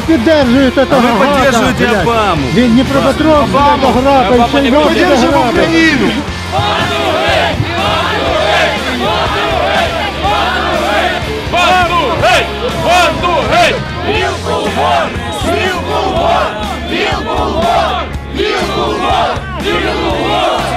Піддержують того града. Ви піддержуєте Обаму. Він Дніпропетров, того града. Ми піддержуємо Україну. Вілкугор! Вілкугор! Вілкугор! Вілкугор!